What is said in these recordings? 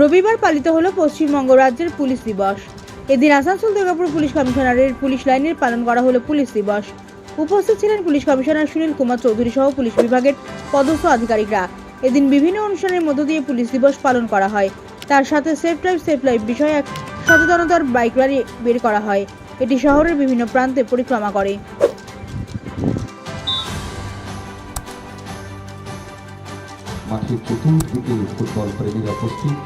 রবিবার পালিত হলো পশ্চিমবঙ্গ রাজ্যের পুলিশ দিবস। এদিন আসানসোল দুর্গাপুর পুলিশ কমিশনারের পুলিশ লাইনের পালন করা হলো পুলিশ দিবস। উপস্থিত ছিলেন পুলিশ কমিশনার সুনীল কুমার চৌধুরী সহ পুলিশ বিভাগের পদস্থ আধিকারিকরা। এদিন বিভিন্ন অনুষ্ঠানের মধ্য দিয়ে পুলিশ দিবস পালন করা হয়। তার সাথে সেফ ড্রাইভ, সেফ লাইফ বিষয়ে এক সচেতনতার বাইক র্যালি বের করা হয়। এটি শহরের বিভিন্ন প্রান্তে পরিক্রমা করে। মাঠের চতুর্দিকে ফুটবল প্রেমীরা উপস্থিত।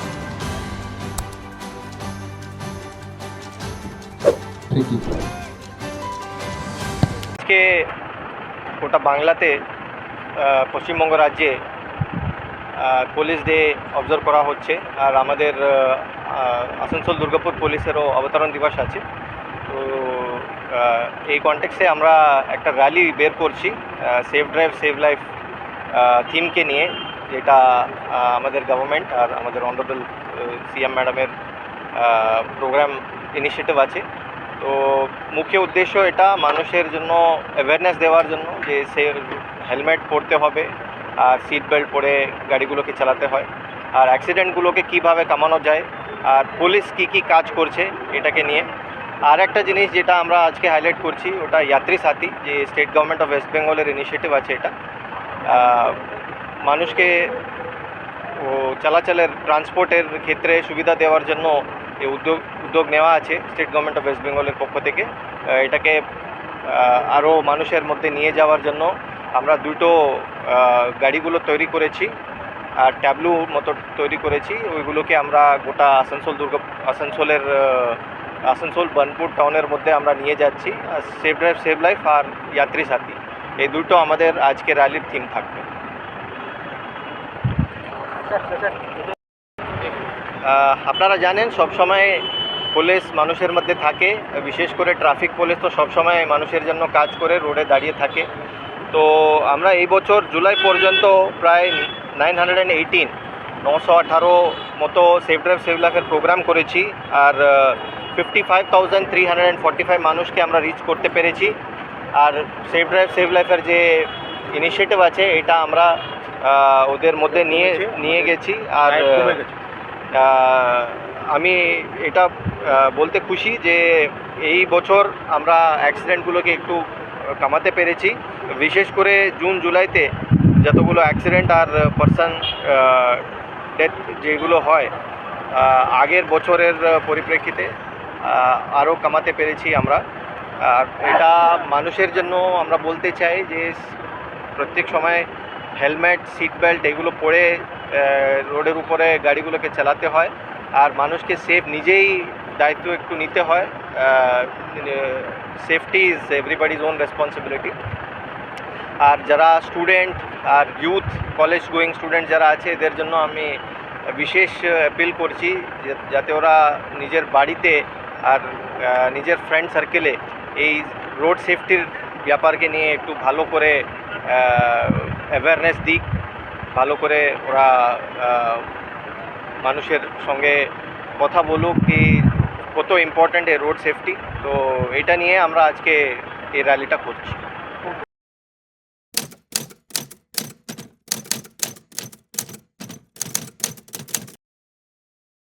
আজকে গোটা বাংলাতে পশ্চিমবঙ্গ রাজ্যে পুলিশ ডে অবজার্ভ করা হচ্ছে। আর আমাদের আসানসোল দুর্গাপুর পুলিশেরও অবতরণ দিবস আছে। তো এই কন্টেক্সে আমরা একটা র্যালি বের করছি সেফ ড্রাইভ সেভ লাইফ থিমকে নিয়ে। যেটা আমাদের গভর্নমেন্ট আর আমাদের অনারেবল সিএম ম্যাডামের প্রোগ্রাম ইনিশিয়েটিভ আছে। তো মুখ্য উদ্দেশ্য এটা মানুষের জন্য অ্যাওয়ারনেস দেওয়ার জন্য যে সে হেলমেট পরতে হবে আর সিট বেল্ট পরে গাড়িগুলোকে চালাতে হয়। আর অ্যাক্সিডেন্টগুলোকে কীভাবে কমানো যায় আর পুলিশ কি কি কাজ করছে এটাকে নিয়ে। আর একটা জিনিস যেটা আমরা আজকে হাইলাইট করছি, ওটা যাত্রী সাথী, যে স্টেট গভর্নমেন্ট অফ ওয়েস্ট বেঙ্গলের ইনিশিয়েটিভ আছে এটা। মানুষকে ও চলাচলের ট্রান্সপোর্টের ক্ষেত্রে সুবিধা দেওয়ার জন্য এই উদ্যোগ উদ্যোগ নেওয়া আছে স্টেট গভর্নমেন্ট অফ ওয়েস্ট বেঙ্গলের পক্ষ থেকে। এটাকে আরও মানুষের মধ্যে নিয়ে যাওয়ার জন্য আমরা দুটো গাড়িগুলো তৈরি করেছি, আর ট্যাবলু মতো তৈরি করেছি। ওইগুলোকে আমরা গোটা আসানসোল দুর্গা, আসানসোলের আসানসোল, বার্নপুর টাউনের মধ্যে আমরা নিয়ে যাচ্ছি। সেভ ড্রাইভ সেভ লাইফ আর যাত্রী সাথী এই দুটো আমাদের আজকে র্যালির থিম থাকবে। আপনারা জানেন সব সময় পুলিশ মানুষের মধ্যে থাকে। বিশেষ করে ট্রাফিক পুলিশ তো সব সময় মানুষের জন্য কাজ করে, রোডে দাঁড়িয়ে থাকে। তো আমরা এই বছর জুলাই পর্যন্ত প্রায় নাইন হান্ড্রেড অ্যান্ড এইটিন নশো আঠারো মতো সেফ ড্রাইভ সেভ লাইফের প্রোগ্রাম করেছি। আর fifty five thousand three hundred and forty five মানুষকে আমরা রিচ করতে পেরেছি। আর সেফ ড্রাইভ সেভ লাইফের যে ইনিশিয়েটিভ আছে, এটা আমরা ওদের মধ্যে নিয়ে নিয়ে গেছি আর আমি এটা বলতে খুশি যে এই বছর আমরা অ্যাক্সিডেন্টগুলোকে একটু কমাতে পেরেছি। বিশেষ করে জুন জুলাইতে যতগুলো অ্যাক্সিডেন্ট আর পার্সন ডেথ যেগুলো হয় আগের বছরের পরিপ্রেক্ষিতে আরও কমাতে পেরেছি আমরা। আর এটা মানুষের জন্য আমরা বলতে চাই যে প্রত্যেক সময় হেলমেট সিট বেল্ট এগুলো পরে রোডের উপরে গাড়িগুলোকে চালাতে হয়। আর মানুষকে সেফ নিজেই দায়িত্ব একটু নিতে হয়। Safety is everybody's own responsibility আর যারা স্টুডেন্ট আর ইউথ কলেজ গোয়িং স্টুডেন্ট যারা আছে, এদের জন্য আমি বিশেষ অ্যাপিল করছি যাতে ওরা নিজের বাড়িতে আর নিজের ফ্রেন্ড সার্কেলে এই রোড সেফটির ব্যাপারকে নিয়ে একটু ভালো করে অ্যাওয়ারনেস দিক, ভালো করে ওরা মানুষের সঙ্গে কথা বলুক কি কত ইম্পর্ট্যান্ট এই রোড সেফটি তো এটা নিয়ে আমরা আজকে এই র্যালিটা করছি।